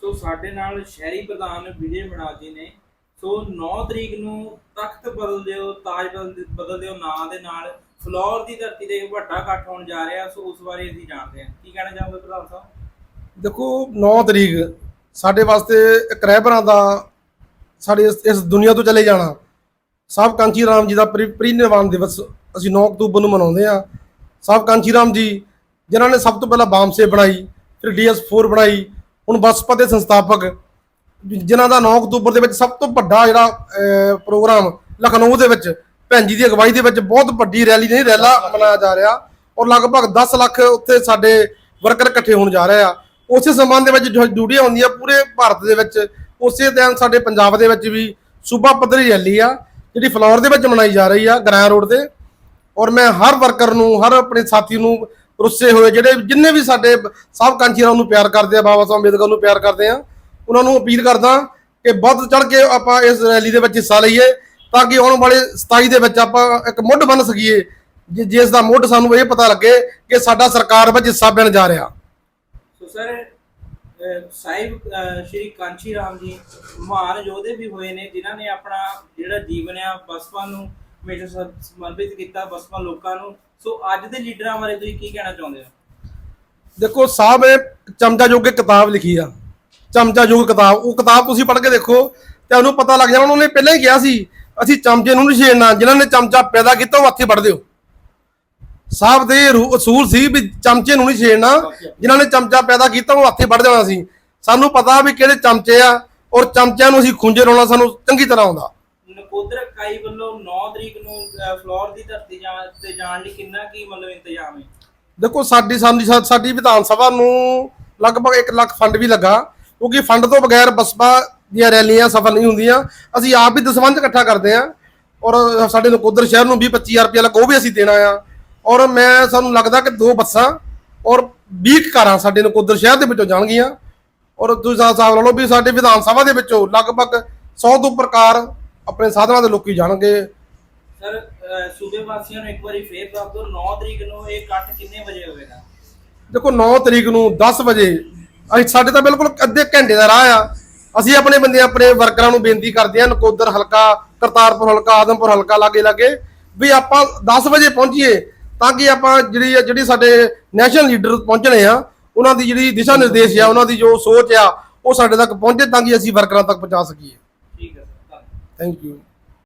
ਸੋ ਸਾਡੇ ਨਾਲ ਸ਼ਹਿਰੀ ਪ੍ਰਧਾਨ ਵਿਜੇ ਮਣਾ ਜੀ ਨੇ। ਸੋ 9 ਤਰੀਕ ਨੂੰ ਤਖਤ ਬਦਲ ਦਿਓ ਤਾਜ ਬਦਲ ਬਦਲ ਦਿਓ ਨਾਂ ਦੇ ਨਾਲ ਫਲੋਰ ਦੀ ਧਰਤੀ ਤੇ ਇੱਕ ਵੱਡਾ ਇਕੱਠ ਹੋਣ ਜਾ ਰਿਹਾ। ਸੋ ਉਸ ਬਾਰੇ ਅਸੀਂ ਜਾਣਦੇ ਹਾਂ। ਕੀ ਕਹਿਣਾ ਚਾਹੋਗੇ ਪ੍ਰਧਾਨ ਸਾਹਿਬ? ਦੇਖੋ 9 ਤਰੀਕ ਸਾਡੇ ਵਾਸਤੇ ਇੱਕ ਰਹਿਬਰਾਂ ਦਾ ਸਾਡੇ ਇਸ- ਇਸ ਦੁਨੀਆ ਤੋਂ ਚਲੇ ਜਾਣਾ। ਸਾਹਿਬ ਕਾਂਚੀ ਰਾਮ ਜੀ ਦਾ ਪ੍ਰੀ ਪ੍ਰੀ ਨਿਰਵਾਣ ਦਿਵਸ ਅਸੀਂ 9 ਅਕਤੂਬਰ ਨੂੰ ਮਨਾਉਂਦੇ ਹਾਂ। ਸਾਹਿਬ ਕਾਂਚੀ ਰਾਮ ਜੀ, ਜਿਨ੍ਹਾਂ ਨੇ ਸਭ ਤੋਂ ਪਹਿਲਾਂ ਬਾਮਸੇ ਬਣਾਈ, ਫਿਰ ਡੀਐਸ4 ਬਣਾਈ ਹੁਣ ਬਸਪਾ ਦੇ ਸੰਸਥਾਪਕ, ਜਿਨ੍ਹਾਂ ਦਾ 9 ਅਕਤੂਬਰ ਦੇ ਵਿੱਚ ਸਭ ਤੋਂ ਵੱਡਾ ਜਿਹੜਾ ਪ੍ਰੋਗਰਾਮ ਲਖਨਊ ਦੇ ਵਿੱਚ, ਭੈਣ ਜੀ ਦੀ ਅਗਵਾਈ ਦੇ ਵਿੱਚ ਬਹੁਤ ਵੱਡੀ ਰੈਲੀ ਨਹੀਂ, ਰੈਲਾ ਮਨਾਇਆ ਜਾ ਰਿਹਾ ਔਰ ਲਗਭਗ 10 ਲੱਖ ਉੱਥੇ ਸਾਡੇ ਵਰਕਰ ਇਕੱਠੇ ਹੋਣ ਜਾ ਰਹੇ ਆ। ਉਸੇ ਸੰਬੰਧ ਦੇ ਵਿੱਚ ਡਿਊਟੀਆਂ ਹੁੰਦੀਆਂ ਪੂਰੇ ਭਾਰਤ ਦੇ ਵਿੱਚ। ਉਸੇ ਦਿਨ ਸਾਡੇ ਪੰਜਾਬ ਦੇ ਵਿੱਚ ਵੀ ਸੂਬਾ ਪੱਧਰੀ ਰੈਲੀ ਆ, ਜਿਹੜੀ ਫਲੋਰ ਦੇ ਵਿੱਚ ਮਨਾਈ ਜਾ ਰਹੀ ਆ ਗਰਾਂ ਰੋਡ ਤੇ। ਔਰ ਮੈਂ ਹਰ ਵਰਕਰ ਨੂੰ, ਹਰ ਆਪਣੇ ਸਾਥੀ ਨੂੰ ਰੁੱਸੇ ਹੋਏ, ਜਿਹੜੇ ਜਿੰਨੇ ਵੀ ਸਾਡੇ ਸਾਹਿਬ ਕਾਂਚੀਰਾਮ ਨੂੰ ਪਿਆਰ ਕਰਦੇ ਆ, ਬਾਬਾ ਸਾਹਿਬ ਅੰਬੇਦਕਰ ਨੂੰ ਪਿਆਰ ਕਰਦੇ ਆ, ਉਹਨਾਂ ਨੂੰ ਅਪੀਲ ਕਰਦਾ ਕਿ ਵੱਧ ਚੜ ਕੇ ਆਪਾਂ ਇਸ ਰੈਲੀ ਦੇ ਵਿੱਚ ਹਿੱਸਾ ਲਈਏ, ਤਾਂ ਕਿ ਆਉਣ ਵਾਲੇ 27 ਦੇ ਵਿੱਚ ਆਪਾਂ ਇੱਕ ਮੁੱਢ ਬਣ ਸਕੀਏ ਜਿਸ ਦਾ ਮੁੱਢ ਸਾਨੂੰ ਇਹ ਪਤਾ ਲੱਗੇ ਕਿ ਸਾਡਾ ਸਰਕਾਰ ਵਿੱਚ ਹਿੱਸਾ ਬਣ ਜਾ ਰਿਹਾ। ਸੋ ਸਰ ਸਾਹਿਬ ਸ਼੍ਰੀ ਕਾਂਚੀ ਰਾਮ ਜੀ, ਮਹਾਨ ਯੋਧੇ ਵੀ ਹੋਏ ਨੇ, ਜਿਨ੍ਹਾਂ ਨੇ ਆਪਣਾ ਜਿਹੜਾ ਜੀਵਨ ਆ, ਬਸਪਾ ਨੂੰ ਹਮੇਸ਼ਾ ਸਮ- ਸਮਰਪਿਤ ਕੀਤਾ ਬਸਪਾ ਲੋਕਾਂ ਨੂੰ। ਸੋ ਅੱਜ ਦੇ ਲੀਡਰਾਂ ਬਾਰੇ ਤੁਸੀਂ ਕੀ ਕਹਿਣਾ ਚਾਹੁੰਦੇ ਹੋ? ਦੇਖੋ, ਸਾਹਿਬ ਨੇ ਚਮਚਾ ਜੋਗ ਇੱਕ ਕਿਤਾਬ ਲਿਖੀ ਆ। ਚਮਚਾ ਜੋਗ ਕਿਤਾਬ। ਉਹ ਕਿਤਾਬ ਤੁਸੀਂ ਪੜ੍ਹ ਕੇ ਦੇਖੋ ਤੁਹਾਨੂੰ ਪਤਾ ਲੱਗ ਜਾਣਾ, ਉਹਨਾਂ ਪਹਿਲਾਂ ਹੀ ਕਿਹਾ ਸੀ, ਅਸੀਂ ਚਮਚੇ ਨੂੰ ਨਹੀਂ ਛੇੜਨਾ। ਜਿਨ੍ਹਾਂ ਨੇ ਚਮਚਾ ਪੈਦਾ ਕੀਤਾ, ਉਹ ਹੱਥੇ ਵੜ ਦਿਓ। ਸਾਹਿਬ ਦੇ ਰੂ- ਅਸੂਲ ਸੀ ਵੀ ਚਮਚੇ ਨੂੰ ਨਹੀਂ ਛੇੜਨਾ। ਜਿਨ੍ਹਾਂ ਨੇ ਚਮਚਾ ਪੈਦਾ ਕੀਤਾ, ਉਹ ਹੱਥੇ ਵੜ ਜਾਣਾ ਸੀ। ਸਾਨੂੰ ਪਤਾ ਵੀ ਕਿਹੜੇ ਚਮਚੇ ਆ, ਔਰ ਚਮਚਿਆਂ ਨੂੰ ਅਸੀਂ ਖੁੰਝੇ ਲਾਉਣਾ ਸਾਨੂੰ ਚੰਗੀ ਤਰ੍ਹਾਂ ਆਉਂਦਾ। ਨਕੋਦਰ ਇਕਾਈ ਵੱਲੋਂ 9 ਤਰੀਕ ਨੂੰ ਫਲੋਰ ਦੀ ਧਰਤੀ ਜਾਣ ਤੇ ਜਾਣ ਲਈ ਕਿੰਨਾ ਕੀ ਮਤਲਬ ਇੰਤਜ਼ਾਮ ਹੈ? ਦੇਖੋ, ਸਾਡੀ ਸਾਡੀ ਸਾਡੀ ਵਿਧਾਨ ਸਭਾ ਨੂੰ ਲਗਭਗ 1 ਲੱਖ ਫੰਡ ਵੀ ਲੱਗਾ, ਕਿਉਂਕਿ ਫੰਡ ਤੋਂ ਬਗੈਰ ਬਸਪਾ ਦੀਆਂ ਰੈਲੀਆਂ ਸਫਲ ਨਹੀਂ ਹੁੰਦੀਆਂ। ਅਸੀਂ ਆਪ ਵੀ ਦਸਵੰਧ ਇਕੱਠਾ ਕਰਦੇ ਆਂ ਔਰ ਸਾਡੇ ਨਕੋਦਰ ਸ਼ਹਿਰ ਨੂੰ 20 25000 ਰੁਪਏ ਲੱਗਾ, ਉਹ ਵੀ ਅਸੀਂ ਦੇਣਾ ਆ। ਔਰ ਮੈਂ, ਸਾਨੂੰ ਲੱਗਦਾ ਕਿ ਦੋ ਬੱਸਾਂ ਔਰ 20 ਕਾਰਾਂ ਸਾਡੇ ਨਕੋਦਰ ਸ਼ਹਿਰ ਦੇ ਵਿੱਚੋਂ ਜਾਣਗੀਆਂ। ਔਰ ਤੁਸੀਂ ਸਾਹਿਬ ਲਾ ਲਓ ਵੀ ਸਾਡੇ ਵਿਧਾਨ ਸਭਾ ਦੇ ਵਿੱਚੋਂ ਲਗਭਗ 100 ਤੋਂ ਉੱਪਰ ਕਾਰ ਆਪਣੇ ਸਾਧਨਾਂ ਦੇ ਲੋਕੀ ਜਾਣਗੇ। ਸਰ ਅਹ ਸੂਬੇ ਵਾਸੀਆਂ ਨੂੰ ਇੱਕ ਵਾਰੀ ਫੇਰ ਦੱਸ ਦਿਓ 9 ਤਰੀਕ ਨੂੰ ਇਹ ਇਕੱਠ ਕਿੰਨੇ ਵਜੇ ਹੋਵੇਗਾ? ਦੇਖੋ 9 ਤਰੀਕ ਨੂੰ 10 ਵਜੇ। ਅਸੀਂ ਸਾਡੇ ਤਾਂ ਬਿਲਕੁਲ ਅੱਧੇ ਘੰਟੇ ਦਾ ਰਾਹ ਆ। ਅਸੀਂ ਆਪਣੇ ਬੰਦੇ ਆਪਣੇ ਵਰਕਰਾਂ ਨੂੰ ਬੇਨਤੀ ਕਰਦੇ ਹਾਂ ਨਕੋਦਰ ਹਲਕਾ ਕਰਤਾਰਪੁਰ ਹਲਕਾ ਆਦਮਪੁਰ ਹਲਕਾ ਲਾਗੇ ਲਾਗੇ ਵੀ ਆਪਾਂ 10 ਵਜੇ ਪਹੁੰਚੀਏ ਤਾਂ ਕਿ ਆਪਾਂ ਜਿਹੜੀ ਜਿਹੜੀ ਸਾਡੇ ਨੈਸ਼ਨਲ ਲੀਡਰ ਪਹੁੰਚਣੇ ਆ ਉਹਨਾਂ ਦੀ ਜਿਹੜੀ ਦਿਸ਼ਾ ਨਿਰਦੇਸ਼ ਆ ਉਹਨਾਂ ਦੀ ਜੋ ਸੋਚ ਆ ਉਹ ਸਾਡੇ ਤੱਕ ਪਹੁੰਚੇ ਤਾਂ ਕਿ ਅਸੀਂ ਵਰਕਰਾਂ ਤੱਕ ਪਹੁੰਚਾ ਸਕੀਏ। ਠੀਕ ਹੈ